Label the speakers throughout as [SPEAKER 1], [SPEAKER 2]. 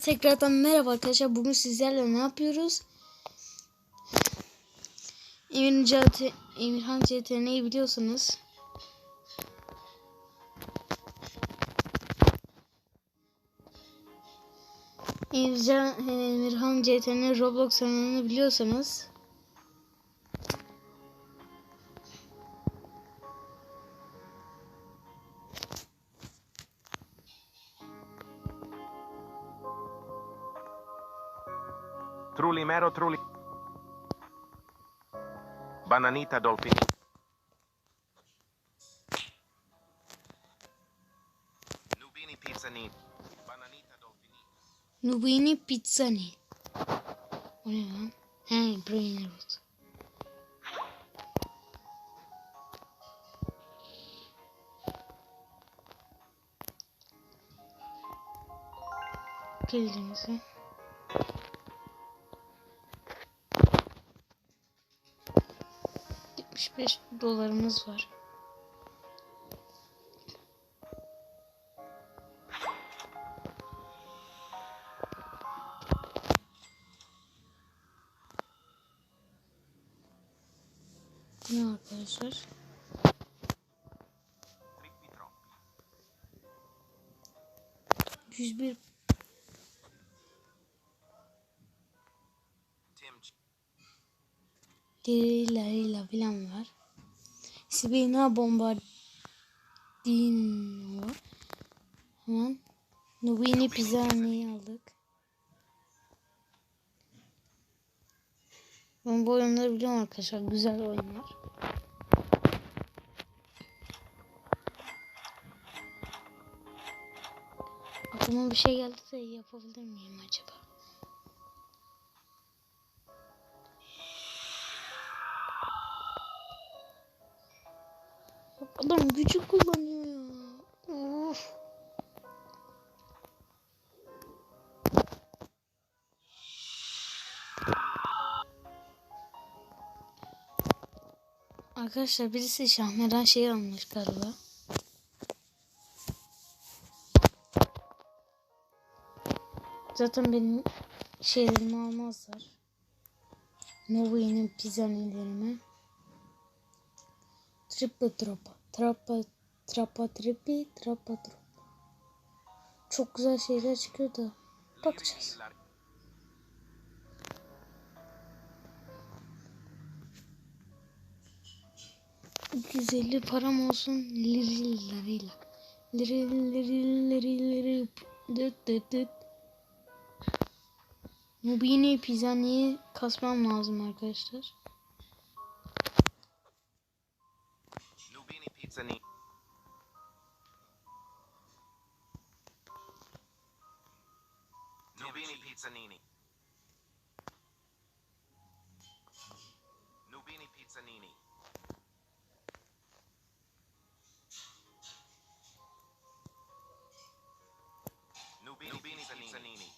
[SPEAKER 1] Tekrardan merhaba arkadaşlar. Bugün sizlerle ne yapıyoruz? Emirhan, CT, Emirhan CTR'yi biliyorsanız Emirhan, Emirhan CTR'nin Roblox kanalını biliyorsanız
[SPEAKER 2] Trulimero Truli. Bananita Dolfini. Nubini Pizzani. Bananita Dolfini.
[SPEAKER 1] Nubini Pizzani. Voleva? Eh, il. Che il? 65 dolarımız var. Ne arkadaşlar? Yüz
[SPEAKER 2] bir
[SPEAKER 1] Derilerle falan var. Sibina Bombardino. Hemen Nubini Pizzani'yi aldık. Ben bu oyunları biliyorum arkadaşlar. Güzel oyunlar. Aklıma bir şey geldi de yapabilir miyim acaba? Adam gücü kullanıyor ya. Of. Arkadaşlar birisi Şahmeran şey almış galiba. Zaten benim şeylerimi almazlar. Novi'nin pizzanelerimi. Triple tropa. Trapa, trapa tripi, trapa tropa. Çok güzel şeyler çıkıyor da. Bakacağız. ...250 param olsun... ...lirileriyla... ...lirilerilileri... ...dıt dıt dıt... ...Nubini Pizzani'yi kasmam lazım arkadaşlar.
[SPEAKER 2] Nubini pizzanini. Nubini pizzanini. Nubini pizzanini. Nubini, Nubini pizzanini.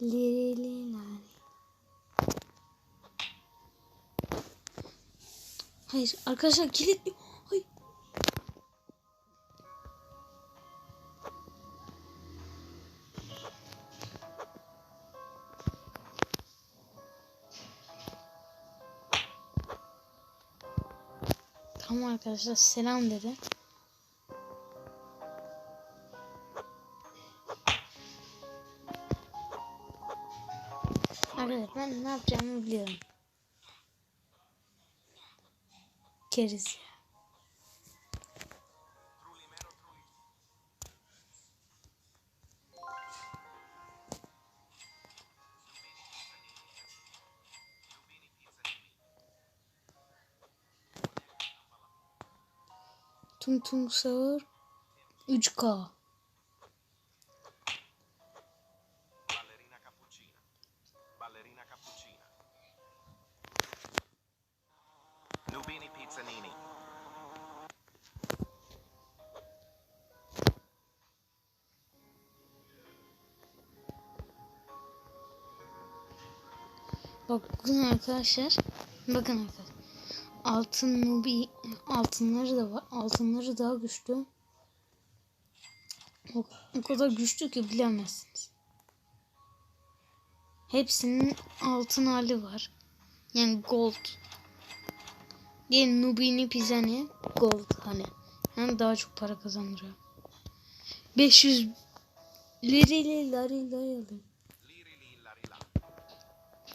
[SPEAKER 1] Lirileri. Hayır arkadaşlar kilitli. Hayır. Tamam arkadaşlar selam dedi. Arkadaşlar ben ne yapacağımı biliyorum. Keriz ya. Tum tum sağır 3K.
[SPEAKER 2] Pizzanini.
[SPEAKER 1] Bakın arkadaşlar. Bakın arkadaşlar. Altın nubi altınları da var. Altınları daha güçlü. O, o kadar güçlü ki bilemezsiniz. Hepsinin altın hali var. Yani gold. Diye Nubini Pizani gold hani. Hem daha çok para kazandırıyor. 500 lirili lari lari alayım.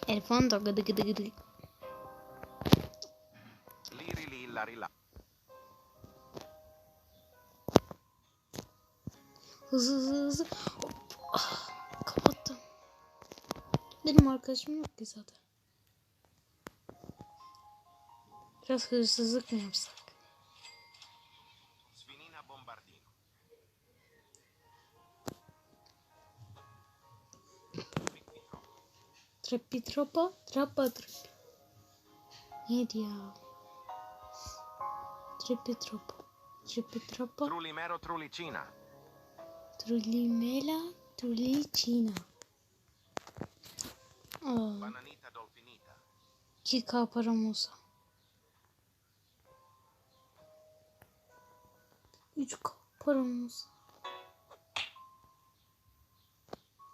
[SPEAKER 1] Elfan da gıdı gıdı gıdı. Hızlı hızlı hızlı. Ah, kapattım. Benim arkadaşım yok ki zaten. Biraz hırsızlık mı yapsak?
[SPEAKER 2] Picnitro.
[SPEAKER 1] Trappi troppa, trappa trappi. Neydi ya? Trappi troppa. Trappi troppa.
[SPEAKER 2] Trulimero trulicina.
[SPEAKER 1] Trullimela, trulicina. Aa,
[SPEAKER 2] Bananita dolfinita.
[SPEAKER 1] 2K param olsa. 3K param olsa.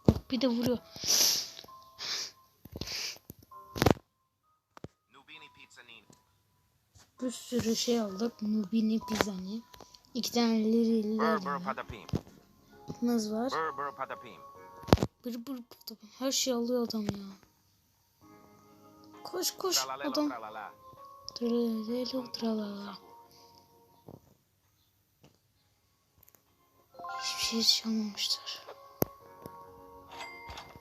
[SPEAKER 1] Bak bir de vuruyor. Bir sürü şey aldık. Nubini pizzani. İki tane liri
[SPEAKER 2] Bur bur
[SPEAKER 1] liri.
[SPEAKER 2] padapim.
[SPEAKER 1] Nız var. Bır bır bır. Her şey alıyor adam ya. Koş koş adam.
[SPEAKER 2] tralala.
[SPEAKER 1] Tralala. Şey çalmamışlar.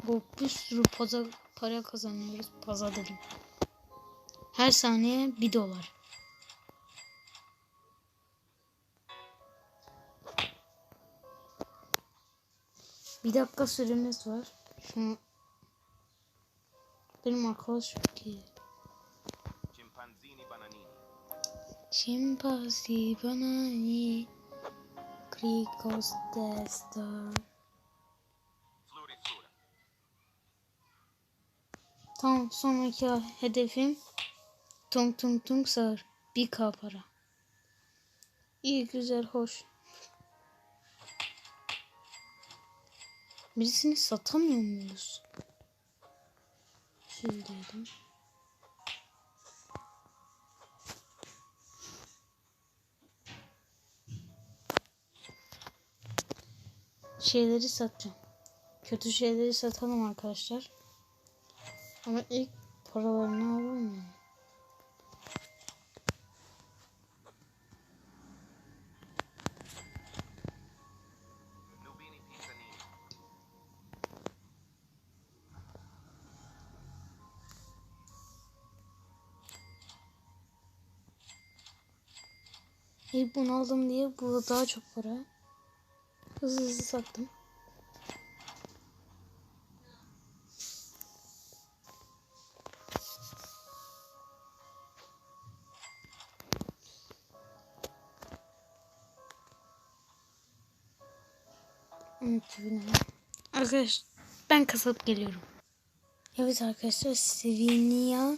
[SPEAKER 1] Bu bir sürü paza, para kazanıyoruz. Paza dedim. Her saniye bir dolar. Bir dakika süremiz var. Şunu... Benim arkadaş çok iyi.
[SPEAKER 2] Chimpanzini bananini.
[SPEAKER 1] Banani Krikos
[SPEAKER 2] Flurisura.
[SPEAKER 1] Tamam sonraki hedefim Tung tung tung sağır 1k para İyi güzel hoş Birisini satamıyor muyuz? Şuradaydım. Şeyleri satacağım. Kötü şeyleri satalım arkadaşlar. Ama ilk paralarını alalım mı? İlk bunu aldım diye bu daha çok para. Hızlı hızlı sattım. Arkadaşlar ben kasap geliyorum. Evet arkadaşlar Svinia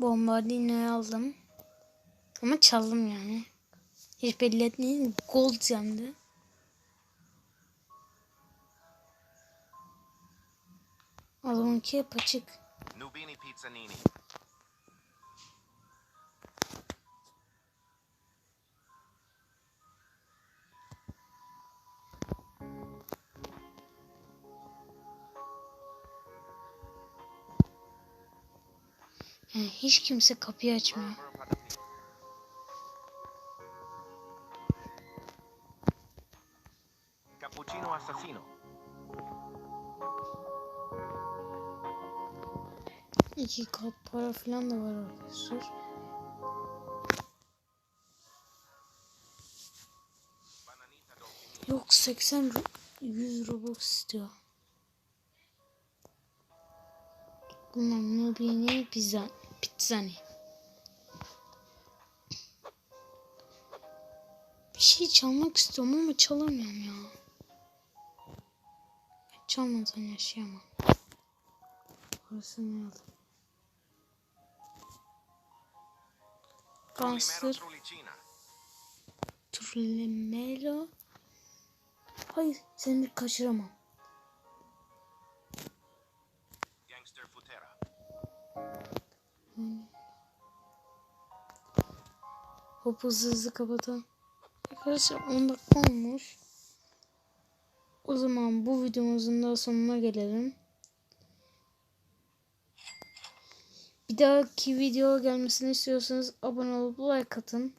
[SPEAKER 1] Bombardino'yu aldım. Ama çaldım yani. Hiç belli etmeyin. Gold yandı. Adamınki hep açık.
[SPEAKER 2] Nubini pizzanini.
[SPEAKER 1] Yani hiç kimse kapıyı açmıyor.
[SPEAKER 2] Cappuccino assassino.
[SPEAKER 1] İki kap para falan da var arkadaşlar. Yok 80 ro- 100 Robux istiyor. Bunlar Nubini pizza, pizzani. Bir şey çalmak istiyorum ama çalamıyorum ya. Çalmadan yaşayamam. Parasını aldım.
[SPEAKER 2] Trulimero
[SPEAKER 1] Gangster
[SPEAKER 2] trulicina.
[SPEAKER 1] Turlemelo Hayır seni kaçıramam. Hop hızlı hızlı kapatalım. Arkadaşlar 10 dakika olmuş. O zaman bu videomuzun da sonuna gelelim. Bir dahaki video gelmesini istiyorsanız abone olup like atın.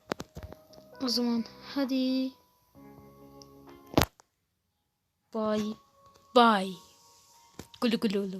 [SPEAKER 1] O zaman hadi. Bye. Bye. Gulu gulu gulu.